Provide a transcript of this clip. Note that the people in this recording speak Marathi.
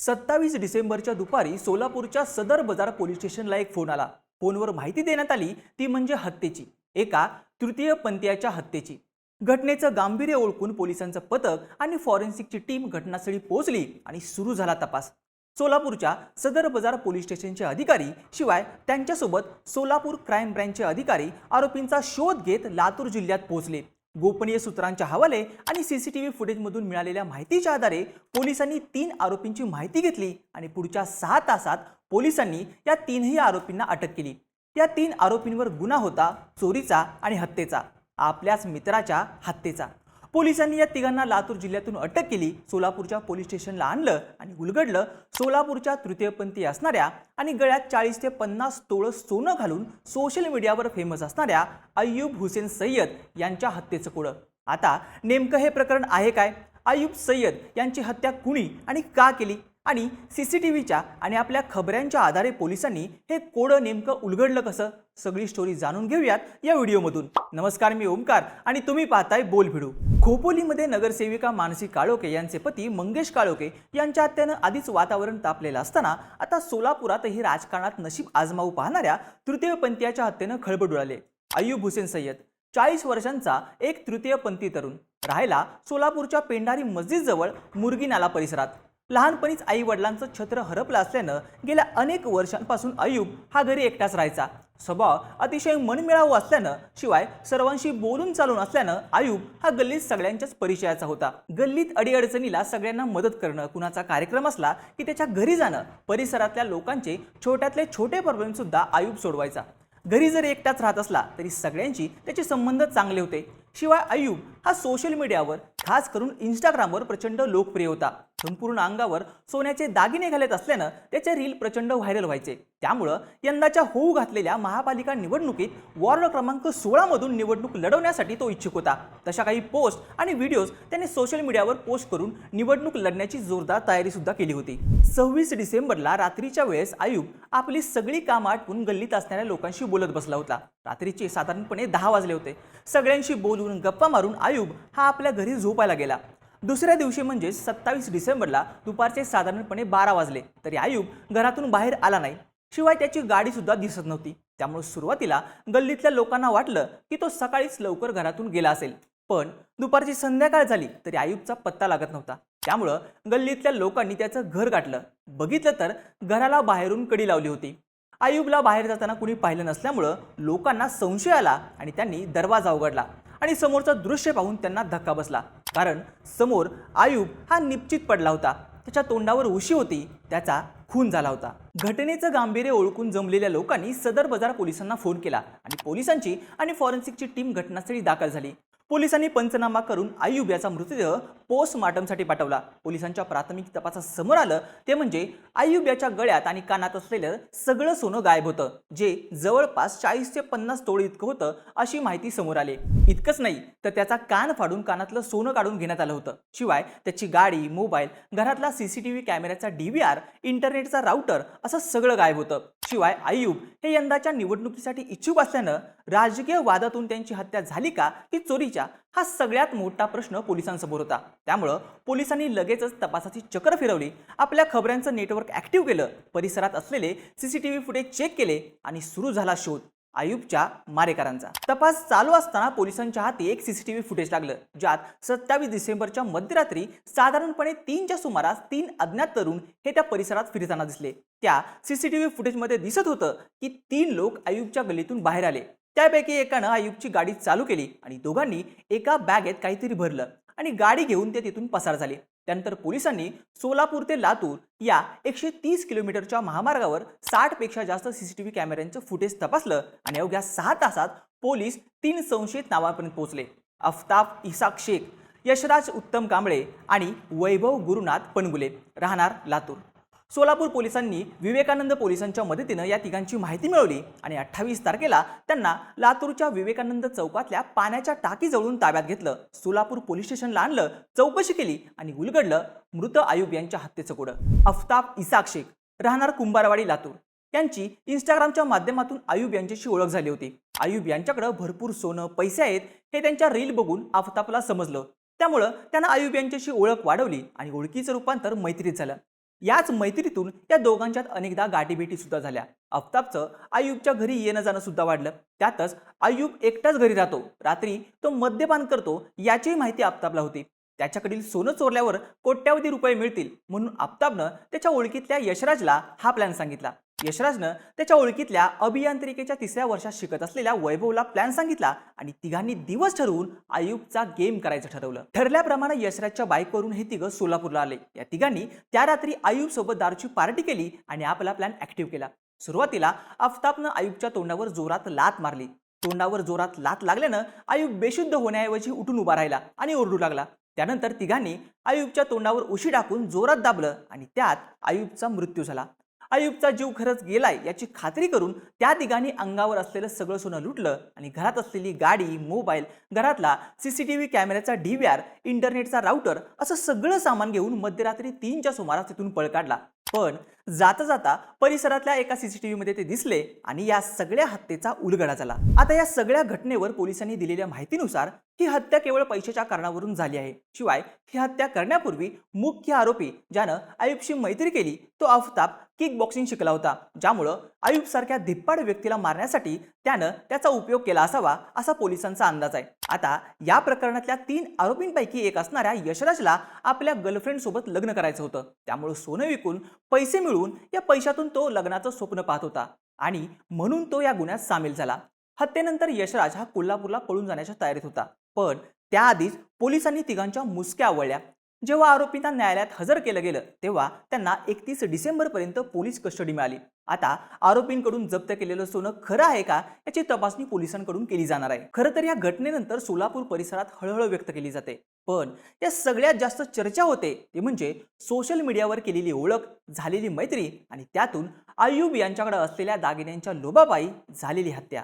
सत्तावीस डिसेंबरच्या दुपारी सोलापूरच्या सदर बाजार पोलीस स्टेशनला एक फोन आला. फोनवर माहिती देण्यात आली ती म्हणजे हत्येची. एका तृतीय पंथीयाच्या हत्येची. घटनेचं गांभीर्य ओळखून पोलिसांचं पथक आणि फॉरेन्सिकची टीम घटनास्थळी पोहोचली आणि सुरू झाला तपास. सोलापूरच्या सदर बाजार पोलीस स्टेशनचे अधिकारी शिवाय त्यांच्यासोबत सोलापूर क्राईम ब्रँचचे अधिकारी आरोपींचा शोध घेत लातूर जिल्ह्यात पोहोचले. गोपनीय सूत्रांच्या हवाले आणि सीसीटीव्ही फुटेजमधून मिळालेल्या माहितीच्या आधारे पोलिसांनी तीन आरोपींची माहिती घेतली आणि पुढच्या सहा तासात पोलिसांनी या तीनही आरोपींना अटक केली. त्या तीन आरोपींवर गुन्हा होता चोरीचा आणि हत्येचा. आपल्याच मित्राच्या हत्येचा. पोलिसांनी या तिघांना लातूर जिल्ह्यातून अटक केली. सोलापूरच्या पोलीस स्टेशनला आणलं आणि उलगडलं. सोलापूरच्या तृतीयपंथी असणाऱ्या आणि गळ्यात चाळीस ते पन्नास तोळं सोनं घालून सोशल मीडियावर फेमस असणाऱ्या अय्यूब हुसेन सय्यद यांच्या हत्येचं कोडं आता नेमकं हे प्रकरण आहे काय? अय्यूब सय्यद यांची हत्या कुणी आणि का केली? आणि सी सी टी व्हीच्या आणि आपल्या खबऱ्यांच्या आधारे पोलिसांनी हे कोडं नेमकं उलगडलं कसं? सगळी स्टोरी जाणून घेऊयात या व्हिडिओमधून. नमस्कार मी ओमकार आणि तुम्ही पाहताय बोल भिडू. खोपोलीमध्ये नगरसेविका मानसी काळोके यांचे पती मंगेश काळोखे यांच्या हत्येनं आधीच वातावरण तापलेलं असताना आता सोलापुरातही राजकारणात नशीब आजमावू पाहणाऱ्या तृतीयपंथीयाच्या हत्येनं खळबळ उडाले. अय्यूब हुसेन सय्यद चाळीस वर्षांचा एक तृतीयपंथी तरुण. राहायला सोलापूरच्या पेंढारी मस्जिदजवळ मुरगी नाला परिसरात. लहानपणीच आई वडिलांचं छत्र हरपलं असल्यानं गेल्या अनेक वर्षांपासून अयुब हा घरी एकटाच राहायचा. स्वभाव अतिशय मनमिळावू असल्यानं शिवाय सर्वांशी बोलून चालून असल्यानं आयुब हा गल्लीत सगळ्यांच्याच परिचयाचा होता. गल्लीत अडीअडचणीला सगळ्यांना मदत करणं कुणाचा कार्यक्रम असला की त्याच्या घरी जाणं परिसरातल्या लोकांचे छोट्यातले छोटे प्रॉब्लेम सुद्धा आयुब सोडवायचा. घरी जर एकटाच राहत असला तरी सगळ्यांशी त्याचे संबंध चांगले होते. शिवाय अयूब हा सोशल मीडियावर खास करून इंस्टाग्रामवर प्रचंड लोकप्रिय होता. संपूर्ण अंगावर सोन्याचे दागिने घालत असल्यानं त्याचे रील प्रचंड व्हायरल व्हायचे. त्यामुळं यंदाच्या होऊ घातलेल्या महापालिका निवडणुकीत वॉर्ड क्रमांक सोळामधून निवडणूक लढवण्यासाठी तो इच्छुक होता. तशा काही पोस्ट आणि व्हिडिओज त्याने सोशल मीडियावर पोस्ट करून निवडणूक लढण्याची जोरदार तयारी सुद्धा केली होती. सव्वीस डिसेंबरला रात्रीच्या वेळेस आयुब आपली सगळी कामं आटपून गल्लीत असणाऱ्या लोकांशी बोलत बसला होता. रात्रीचे साधारणपणे दहा वाजले होते. सगळ्यांशी बोलून गप्पा मारून आयुब हा आपल्या घरी झोपायला गेला. दुसऱ्या दिवशी म्हणजे सत्तावीस डिसेंबरला दुपारचे साधारणपणे बारा वाजले तरी आयुब घरातून बाहेर आला नाही. शिवाय त्याची गाडीसुद्धा दिसत नव्हती. त्यामुळे सुरुवातीला गल्लीतल्या लोकांना वाटलं की तो सकाळीच लवकर घरातून गेला असेल. पण दुपारची संध्याकाळ झाली तरी आयुबचा पत्ता लागत नव्हता. त्यामुळं गल्लीतल्या लोकांनी त्याचं घर गाठलं. बघितलं तर घराला बाहेरून कडी लावली होती. आयुबला बाहेर जाताना कुणी पाहिलं नसल्यामुळं लोकांना संशय आला आणि त्यांनी दरवाजा उघडला आणि समोरचं दृश्य पाहून त्यांना धक्का बसला. कारण समोर आयुब हा निश्चित पडला होता. त्याच्या तोंडावर उशी होती. त्याचा खून झाला होता. घटनेचं गांभीर्य ओळखून जमलेल्या लोकांनी सदर बाजार पोलिसांना फोन केला आणि पोलिसांची आणि फॉरेन्सिकची टीम घटनास्थळी दाखल झाली. पोलिसांनी पंचनामा करून आयुब याचा मृतदेह पोस्टमार्टमसाठी पाठवला. पोलिसांच्या प्राथमिक तपासात समोर आलं ते म्हणजे आयुब याच्या गळ्यात आणि कानात असलेलं सगळं सोनं गायब होतं जे जवळपास चाळीस ते पन्नास तोळ इतकं होतं अशी माहिती समोर आली. इतकंच नाही तर त्याचा कान फाडून कानातलं सोनं काढून घेण्यात आलं होतं. शिवाय त्याची गाडी मोबाईल घरातला सीसीटीव्ही कॅमेऱ्याचा डीव्हीआर इंटरनेटचा राऊटर असं सगळं गायब होतं. शिवाय आयुब हे यंदाच्या निवडणुकीसाठी इच्छुक असल्यानं राजकीय वादातून त्यांची हत्या झाली का की चोरीच्या हा सगळ्यात मोठा प्रश्न पोलिसांसमोर होता. त्यामुळं पोलिसांनी लगेचच तपासाची चक्र फिरवली. आपल्या खबऱ्यांचं नेटवर्क ॲक्टिव्ह केलं. परिसरात असलेले सीसीटीव्ही फुटेज चेक केले आणि सुरू झाला शोध. आयुबच्या मारेकरांचा तपास चालू असताना पोलिसांच्या हाती एक सीसीटीव्ही फुटेज लागलं ज्यात सत्तावीस डिसेंबरच्या मध्यरात्री साधारणपणे तीनच्या सुमारास तीन अज्ञात तरुण हे त्या परिसरात फिरताना दिसले. त्या सीसीटीव्ही फुटेजमध्ये दिसत होतं की तीन लोक आयुबच्या गल्लीतून बाहेर आले. त्यापैकी एकानं आयुबची गाडी चालू केली आणि दोघांनी एका बॅगेत काहीतरी भरलं आणि गाडी घेऊन ते तिथून पसार झाले. त्यानंतर पोलिसांनी सोलापूर ते लातूर या एकशे तीस किलोमीटरच्या महामार्गावर साठपेक्षा जास्त सीसीटीव्ही कॅमेऱ्यांचं फुटेज तपासलं आणि अवघ्या सहा तासात पोलीस तीन संशयित नावापर्यंत पोहोचले. अफताफ इसाक शेख यशराज उत्तम कांबळे आणि वैभव गुरुनाथ पणगुले राहणार लातूर. सोलापूर पोलिसांनी विवेकानंद पोलिसांच्या मदतीनं या तिघांची माहिती मिळवली आणि अठ्ठावीस तारखेला त्यांना लातूरच्या विवेकानंद चौकातल्या पाण्याच्या टाकीजवळून ताब्यात घेतलं. सोलापूर पोलीस स्टेशनला आणलं चौकशी केली आणि उलगडलं मृत आयुब यांच्या हत्येचं कोडं अफताब इसाक शेख राहणार कुंभारवाडी लातूर. यांची इंस्टाग्रामच्या माध्यमातून आयुब यांच्याशी ओळख झाली होती. आयुब यांच्याकडं भरपूर सोनं पैसे आहेत हे त्यांच्या रील बघून आफताबला समजलं. त्यामुळं त्यांना आयुब यांच्याशी ओळख वाढवली आणि ओळखीचं रूपांतर मैत्रीत झालं. याच मैत्रीतून या दोघांच्यात अनेकदा गाठीभेटी सुद्धा झाल्या. आफताबचं आयुबच्या घरी येणं जाणं सुद्धा वाढलं. त्यातच आयुब एकटाच घरी राहतो. रात्री तो मद्यपान करतो याचीही माहिती आफताबला होती. त्याच्याकडील सोनं चोरल्यावर कोट्यावधी रुपये मिळतील म्हणून आफताबनं त्याच्या ओळखीतल्या यशराजला हा प्लॅन सांगितला. यशराजनं त्याच्या ओळखीतल्या अभियांत्रिकेच्या तिसऱ्या वर्षात शिकत असलेल्या वैभवला प्लॅन सांगितला आणि तिघांनी दिवस ठरवून आयुबचा गेम करायचं ठरवलं. ठरल्याप्रमाणे यशराजच्या बाईकवरून हे तिघं सोलापूरला आले. या तिघांनी त्या रात्री आयुब सोबत दारूची पार्टी केली आणि आपला प्लॅन ऍक्टिव्ह केला. सुरुवातीला आफताबनं आयुबच्या तोंडावर जोरात लात मारली. तोंडावर जोरात लात लागल्यानं आयुब बेशुद्ध होण्याऐवजी उठून उभा राहिला आणि ओरडू लागला. त्यानंतर तिघांनी आयुबच्या तोंडावर उशी टाकून जोरात दाबलं आणि त्यात आयुबचा मृत्यू झाला. आयुबचा जीव खरंच गेलाय याची खात्री करून त्या तिघांनी अंगावर असलेलं सगळं सोनं लुटलं आणि घरात असलेली गाडी मोबाईल घरातला सीसीटीव्ही कॅमेऱ्याचा डी व्ही आर इंटरनेटचा राऊटर असं सगळं सामान घेऊन मध्यरात्री तीनच्या सुमारास तिथून पळ काढला. पण जाता जाता परिसरातल्या एका सीसीटीव्ही मध्ये ते दिसले आणि या सगळ्या हत्येचा उलगडा झाला. आता या सगळ्या घटनेवर पोलिसांनी दिलेल्या माहितीनुसार ही हत्या केवळ पैशाच्या कारणावरून झाली आहे. शिवाय ही हत्या करण्यापूर्वी मुख्य आरोपी ज्यानं आयुबशी मैत्री केली तो आफताब किक बॉक्सिंग शिकला होता. ज्यामुळं आयुब सारख्या धिप्पाड व्यक्तीला मारण्यासाठी त्यानं त्याचा उपयोग केला असावा असा पोलिसांचा अंदाज आहे. आता या प्रकरणातल्या तीन आरोपींपैकी एक असणाऱ्या यशराजला आपल्या गर्लफ्रेंड सोबत लग्न करायचं होतं. त्यामुळे सोनं विकून पैसे मिळवून या पैशातून तो लग्नाचं स्वप्न पाहत होता आणि म्हणून तो या गुन्ह्यात सामील झाला. हत्येनंतर यशराज हा कोल्हापूरला पळून जाण्याच्या तयारीत होता. पण त्याआधीच पोलिसांनी तिघांच्या मुसक्या आवळल्या. जेव्हा आरोपींना न्यायालयात हजर केलं गेलं तेव्हा त्यांना एकतीस डिसेंबरपर्यंत पोलीस कस्टडी मिळाली. आता आरोपींकडून जप्त केलेलं सोनं खरं आहे का याची तपासणी पोलिसांकडून केली जाणार आहे. खरं तर या घटनेनंतर सोलापूर परिसरात हळहळ व्यक्त केली जाते. पण या सगळ्यात जास्त चर्चा होते ते म्हणजे सोशल मीडियावर केलेली ओळख झालेली मैत्री आणि त्यातून आयुब यांच्याकडे असलेल्या दागिन्यांच्या लोभापायी झालेली हत्या.